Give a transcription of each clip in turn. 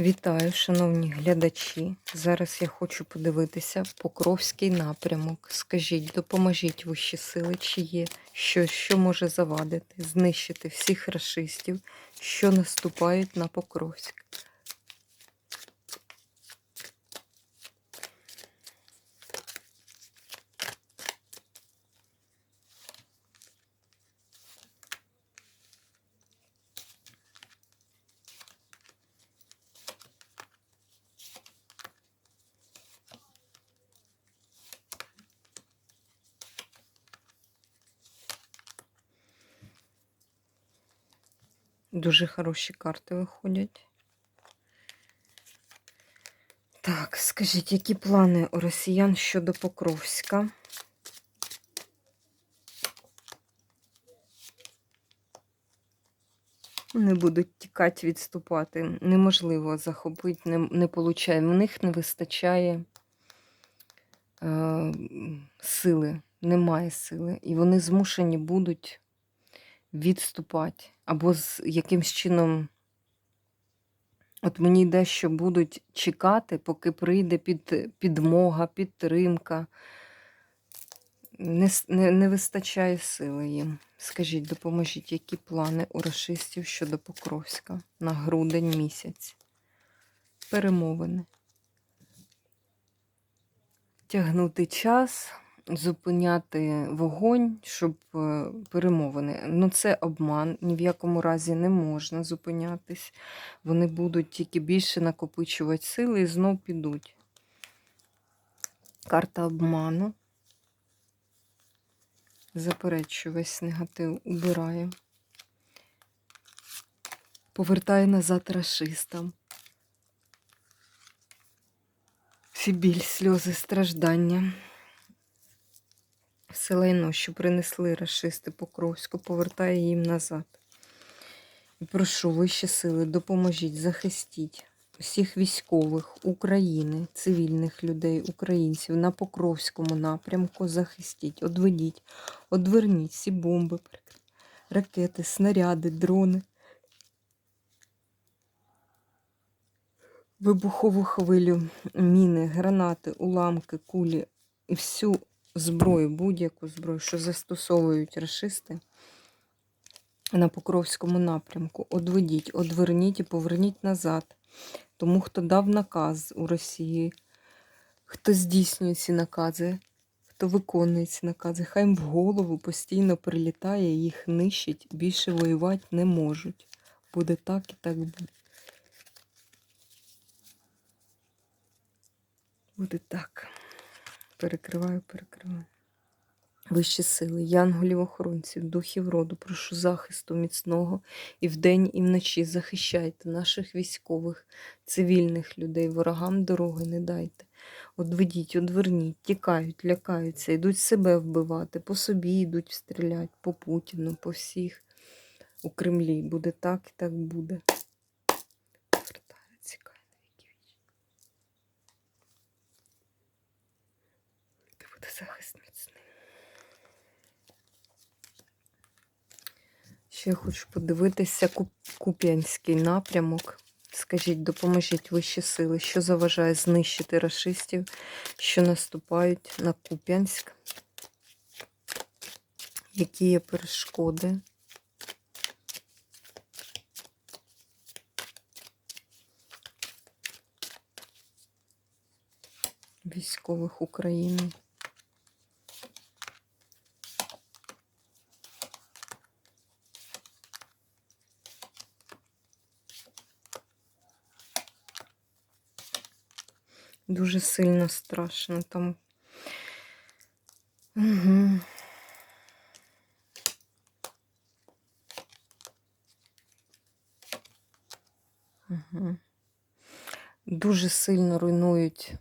Вітаю, шановні глядачі. Зараз я хочу подивитися Покровський напрямок. Скажіть, допоможіть вищі сили, чи є щось, що може завадити, знищити всіх расистів, що наступають на Покровськ. Дуже хороші карти виходять. Так, скажіть, які плани у росіян щодо Покровська? Вони будуть тікати, відступати. Неможливо захопити, не, не получає. В них не вистачає е, сили, немає сили. І вони змушені будуть відступати. Або з якимсь чином. От мені йде, що будуть чекати, поки прийде під, підмога, підтримка. Не, не, не вистачає сили їм. Скажіть, допоможіть, які плани у расистів щодо Покровська на грудень місяць? Перемовини. Тягнути час, зупиняти вогонь, щоб е, перемовини. Ну, це обман, ні в якому разі не можна зупинятись. Вони будуть тільки більше накопичувати сили і знов підуть. Карта обману. Заперечую весь негатив, убираю. Повертаю назад расистам. Всі біль, сльози, страждання. Все лайно, що принесли расисти Покровську, повертаю їм назад. І прошу вищі сили, допоможіть, захистіть усіх військових України, цивільних людей, українців на Покровському напрямку захистіть, одведіть, одверніть всі бомби, ракети, снаряди, дрони. Вибухову хвилю, міни, гранати, уламки, кулі і всю зброю, будь-яку зброю, що застосовують рашисти на Покровському напрямку. Одведіть, одверніть і поверніть назад. Тому, хто дав наказ у Росії, хто здійснює ці накази, хто виконує ці накази, хай їм в голову постійно прилітає, їх нищить, більше воювати не можуть. Буде так і так буде. Буде так. Перекриваю, перекриваю. Вищі сили, янголів охоронців, духів роду, прошу захисту міцного і вдень, і вночі захищайте наших військових, цивільних людей, ворогам дороги не дайте. Одведіть, одверніть, тікають, лякаються, йдуть себе вбивати, по собі йдуть стріляти, по Путіну, по всіх у Кремлі. Буде так і так буде. Вертаю, цікаві на віки вічні. Де буде захист міцний. Ще я хочу подивитися Куп- Куп'янський напрямок. Скажіть, допоможіть вищі сили, що заважає знищити рашистів, що наступають на Куп'янськ? Які є перешкоди? Військових України. Дуже сильно страшно там. Угу. Угу. Дуже сильно руйнують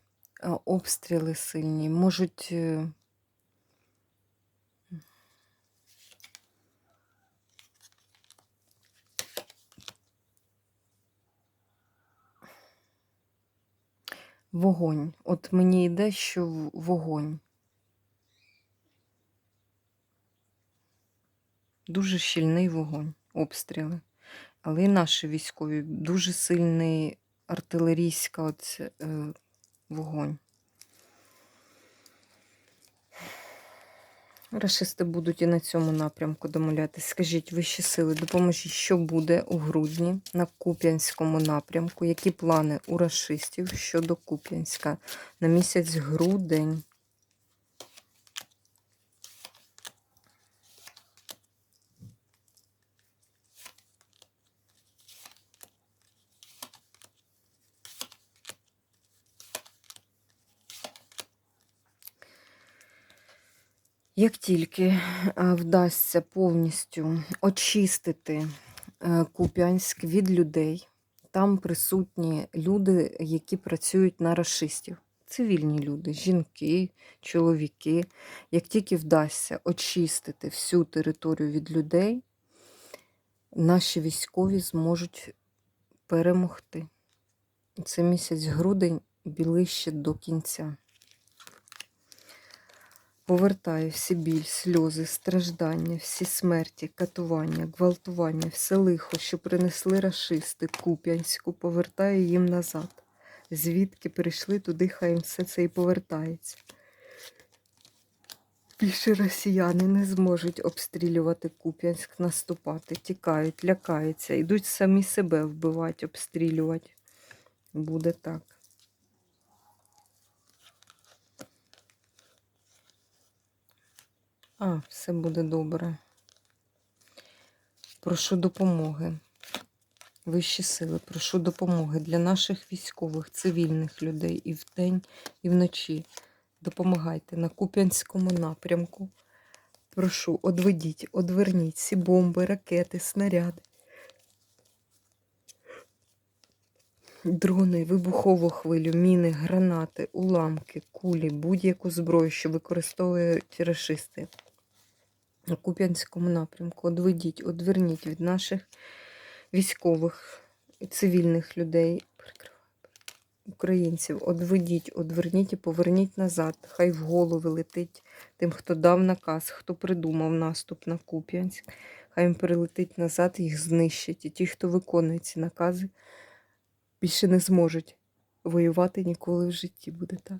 обстріли сильні. Можуть. Вогонь. От мені йде, що вогонь. Дуже щільний вогонь, обстріли. Але і наші військові дуже сильний артилерійська оце, е, вогонь. Рашисти будуть і на цьому напрямку домовлятись. Скажіть, вищі сили, допоможіть, що буде у грудні на Куп'янському напрямку? Які плани у рашистів щодо Куп'янська на місяць грудень? Як тільки е, вдасться повністю очистити е, Куп'янськ від людей, там присутні люди, які працюють на расистів, цивільні люди, жінки, чоловіки. Як тільки вдасться очистити всю територію від людей, наші військові зможуть перемогти. Це місяць грудень ближче до кінця. Повертаю всі біль, сльози, страждання, всі смерті, катування, гвалтування, все лихо, що принесли рашисти Куп'янську, повертаю їм назад. Звідки прийшли, туди хай їм все це і повертається. Більше росіяни не зможуть обстрілювати Куп'янськ, наступати, тікають, лякаються, йдуть самі себе вбивати, обстрілювати. Буде так. А, все буде добре. Прошу допомоги. Вищі сили, прошу допомоги для наших військових, цивільних людей і вдень, і вночі. Допомагайте на Куп'янському напрямку. Прошу, одведіть, одверніть всі бомби, ракети, снаряди. Дрони, вибухову хвилю, міни, гранати, уламки, кулі, будь-яку зброю, що використовують рашисти на Куп'янському напрямку. Одведіть, одверніть від наших військових і цивільних людей, українців, одведіть, одверніть і поверніть назад. Хай в голови летить тим, хто дав наказ, хто придумав наступ на Куп'янськ. Хай їм перелетить назад, їх знищить. І ті, хто виконує ці накази, більше не зможуть воювати ніколи в житті. Буде так.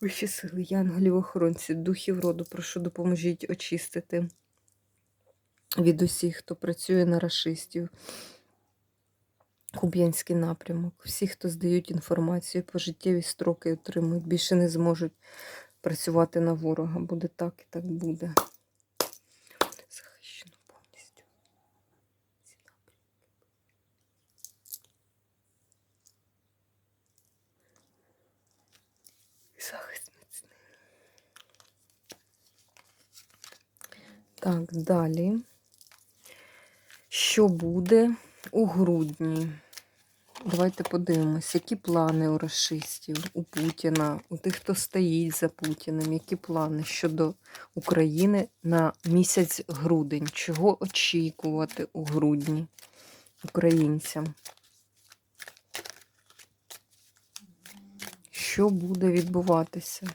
Вищі сили, янголів, охоронці, духів роду, прошу допоможіть очистити від усіх, хто працює на рашистів. Куб'янський напрямок. Всі, хто здають інформацію, пожиттєві строки отримують, більше не зможуть працювати на ворога. Буде так і так. Буде захищено повністю. Ці напрямки. Захист міцний. Так, далі. Що буде у грудні? Давайте подивимось, які плани у расистів, у Путіна, у тих, хто стоїть за Путіним, які плани щодо України на місяць грудень. Чого очікувати у грудні українцям? Що буде відбуватися?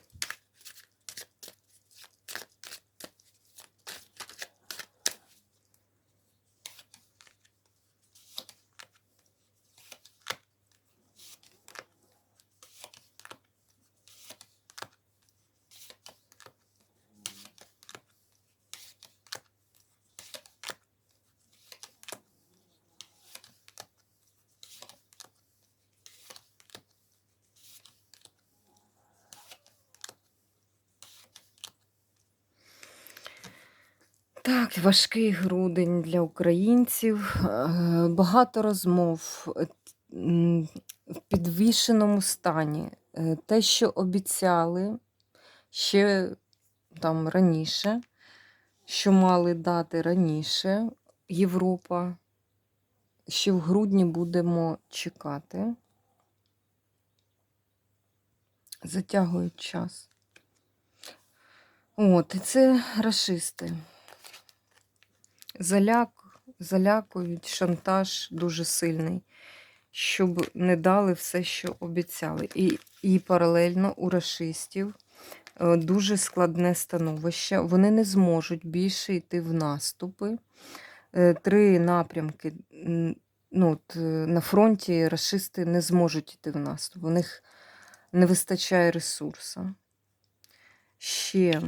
Так, важкий грудень для українців. Е, Багато розмов е, в підвішеному стані. Е, Те, що обіцяли ще там раніше, що мали дати раніше Європа, ще в грудні будемо чекати. Затягують час. От, і це расисти. Заляк, залякують, шантаж дуже сильний, щоб не дали все, що обіцяли. І, і паралельно у расистів е, дуже складне становище. Вони не зможуть більше йти в наступи. е, три напрямки. Ну, от, е, на фронті расисти не зможуть йти в наступ. У них не вистачає ресурсу. Ще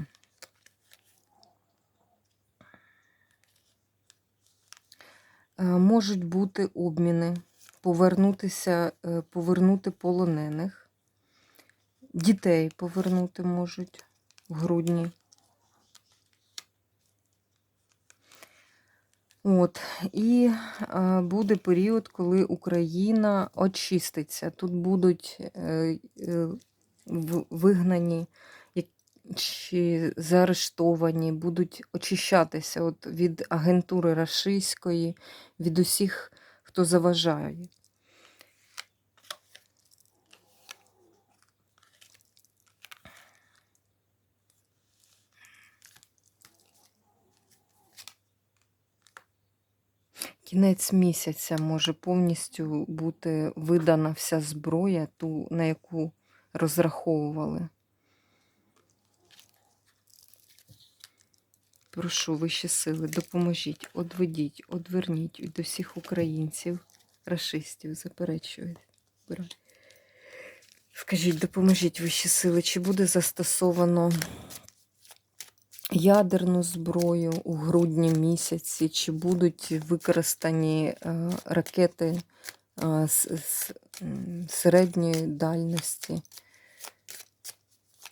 можуть бути обміни, повернутися, е, повернути полонених, дітей повернути можуть в грудні. От, і е, буде період, коли Україна очиститься. Тут будуть е, е, вигнані чи заарештовані, будуть очищатися от від агентури рашистської, від усіх, хто заважає. Кінець місяця може повністю бути видана вся зброя, ту, на яку розраховували. Прошу вищі сили, допоможіть, одведіть, одверніть від усіх українців, рашистів, заперечують. Скажіть, допоможіть вищі сили, чи буде застосовано ядерну зброю у грудні місяці, чи будуть використані е, ракети е, з, з середньої дальності,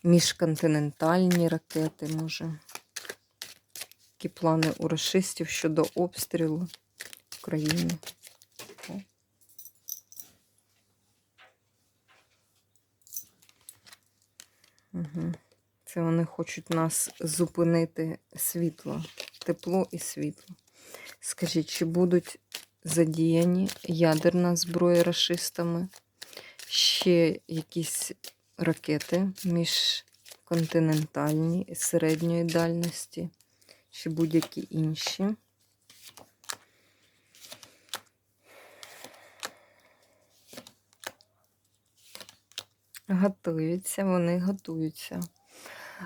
міжконтинентальні ракети, може. Які плани у расистів щодо обстрілу України? Це вони хочуть нас зупинити світло, тепло і світло. Скажіть, чи будуть задіяні ядерна зброя рашистами? Ще якісь ракети міжконтинентальні середньої дальності, чи будь-які інші? Готуються, вони готуються.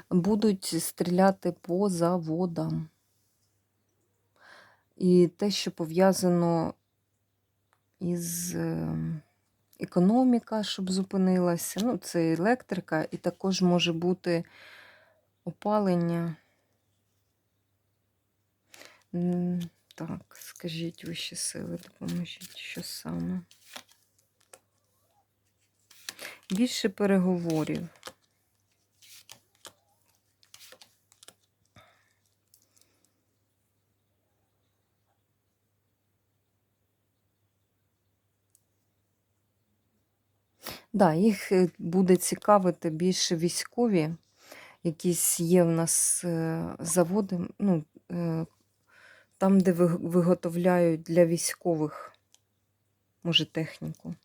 Будуть стріляти по заводам. І те, що пов'язано із е, економіка, щоб зупинилася. Ну, це електрика, і також може бути опалення. Так, скажіть вищі сили, допоможіть, що саме. Більше переговорів. Да, їх е, буде цікавити більше військові. Якісь є в нас е, заводи, ну, е, там, де виготовляють для військових, може, техніку.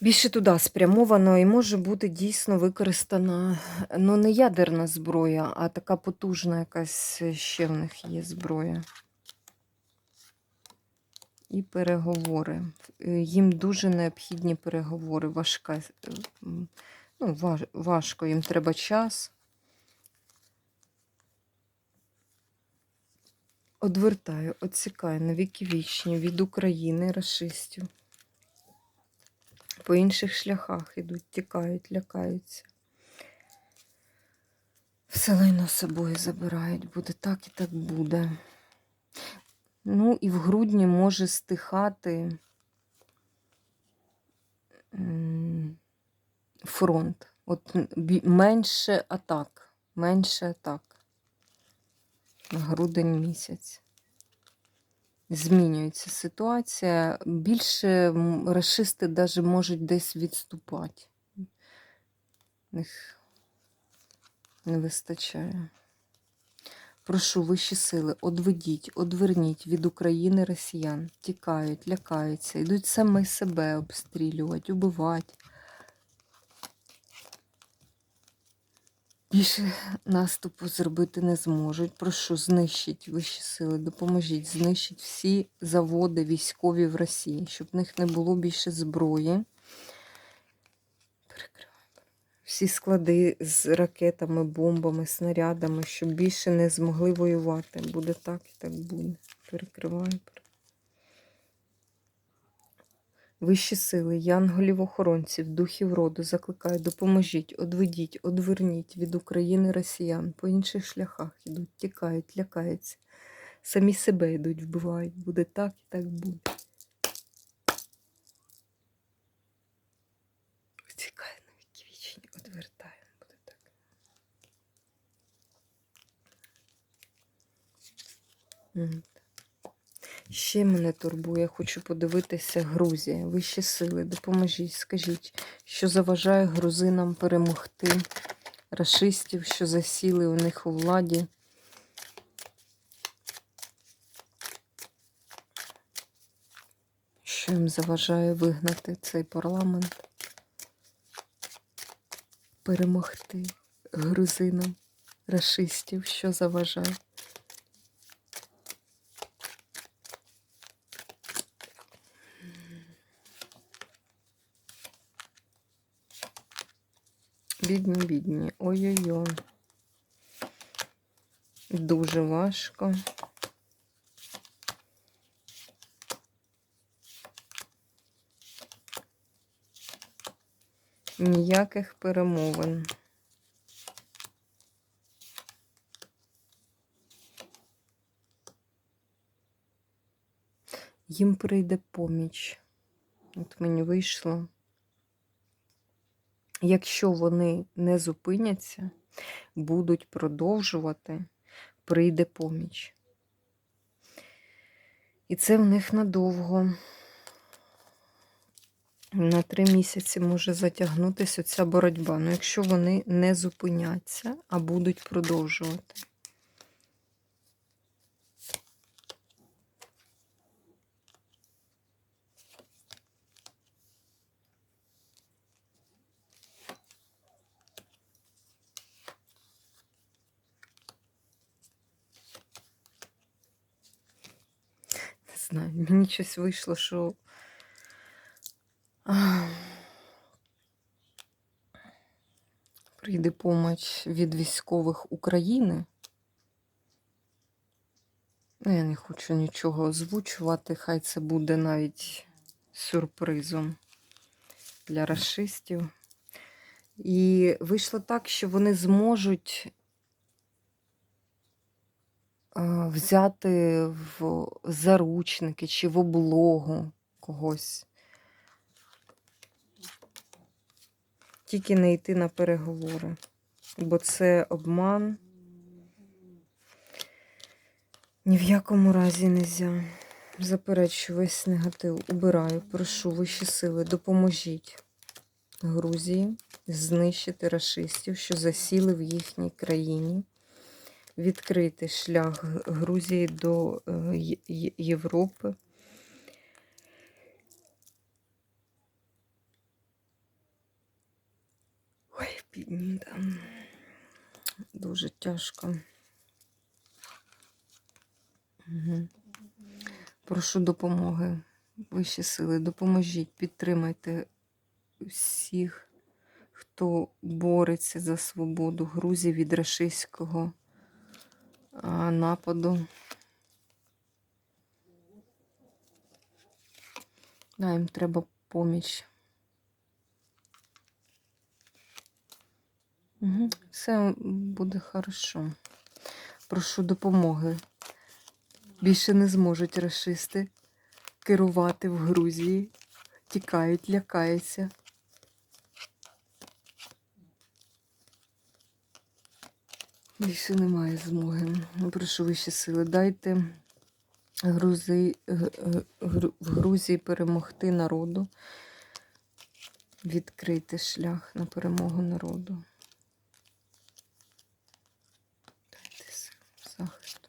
Більше туди спрямовано і може бути дійсно використана ну, не ядерна зброя, а така потужна якась ще в них є зброя. І переговори. Е, Їм дуже необхідні переговори. Важка, е, ну, важко, їм треба час. Одвертаю, отсікаю на віки вічні від України расистів. По інших шляхах ідуть, тікають, лякаються. Все лайно собою забирають. Буде так і так буде. Ну, і в грудні може стихати фронт. От менше атак. Менше атак. Грудень місяць. Змінюється ситуація. Більше м, рашисти навіть можуть десь відступати. Них не вистачає. Прошу вищі сили, одведіть, одверніть від України росіян. Тікають, лякаються, йдуть саме себе обстрілювати, убивати. Більше наступу зробити не зможуть. Прошу, знищіть вищі сили, допоможіть, знищіть всі заводи військові в Росії, щоб в них не було більше зброї. Всі склади з ракетами, бомбами, снарядами, щоб більше не змогли воювати. Буде так і так буде. Перекриваю. Вищі сили, янголів охоронців, духів роду, закликаю, допоможіть, одведіть, одверніть від України росіян. По інших шляхах йдуть, тікають, лякаються. Самі себе йдуть, вбивають. Буде так і так буде. Тікає на віки вічні, одвертаємо. Буде так. М. Ще мене турбує, хочу подивитися Грузія. Вищі сили, допоможіть, скажіть, що заважає грузинам перемогти рашистів, що засіли у них у владі. Що їм заважає вигнати цей парламент, перемогти грузинам рашистів, що заважає. Бідні, бідні. Ой-ой-ой. Дуже важко. Ніяких перемовин. Їм прийде поміч. От мені вийшло. Якщо вони не зупиняться, будуть продовжувати, прийде поміч. І це в них надовго. На три місяці може затягнутися ця боротьба. Ну, якщо вони не зупиняться, а будуть продовжувати. Не знаю, мені щось вийшло, що. Прийде помощь від військових України. Ну, я не хочу нічого озвучувати, хай це буде навіть сюрпризом для расистів. І вийшло так, що вони зможуть взяти в заручники чи в облогу когось. Тільки не йти на переговори, бо це обман. Ні в якому разі не можна. Заперечую весь негатив. Убираю, прошу вищі сили, допоможіть Грузії знищити расистів, що засіли в їхній країні, відкрити шлях Грузії до е, Європи. Ой, бідні, там. Дуже тяжко. Угу. Прошу допомоги, вищі сили, допоможіть, підтримайте всіх, хто бореться за свободу Грузії від рашистського нападу. Да, їм треба поміч. Угу. Все буде хорошо. Прошу допомоги. Більше не зможуть расисти керувати в Грузії. Тікають, лякаються. Більше немає змоги. Прошу вищі сили. Дайте Грузи... В Грузії перемогти народу. Відкрити шлях на перемогу народу. Дайте сил захисту.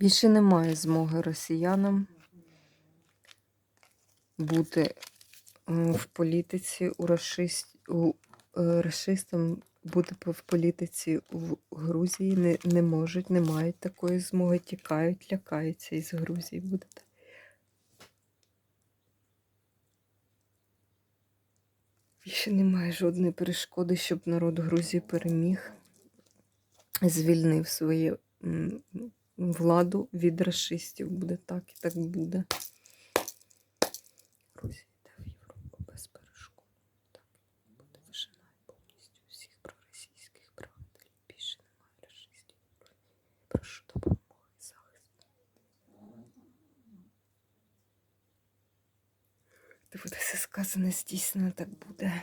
Більше немає змоги росіянам бути в політиці у расист, у е, расистам бути в політиці в Грузії не, не можуть, не мають такої змоги, тікають, лякаються із Грузії будете. Більше немає жодної перешкоди, щоб народ Грузії переміг, звільнив свою м, владу від расистів. Буде так і так буде. Грузія йде в Європу без перешкод. Так буде вижинає повністю всіх проросійських правителів. Більше немає расистів. Прошу допомоги і захисту. Де буде все сказане, здійснено, так буде.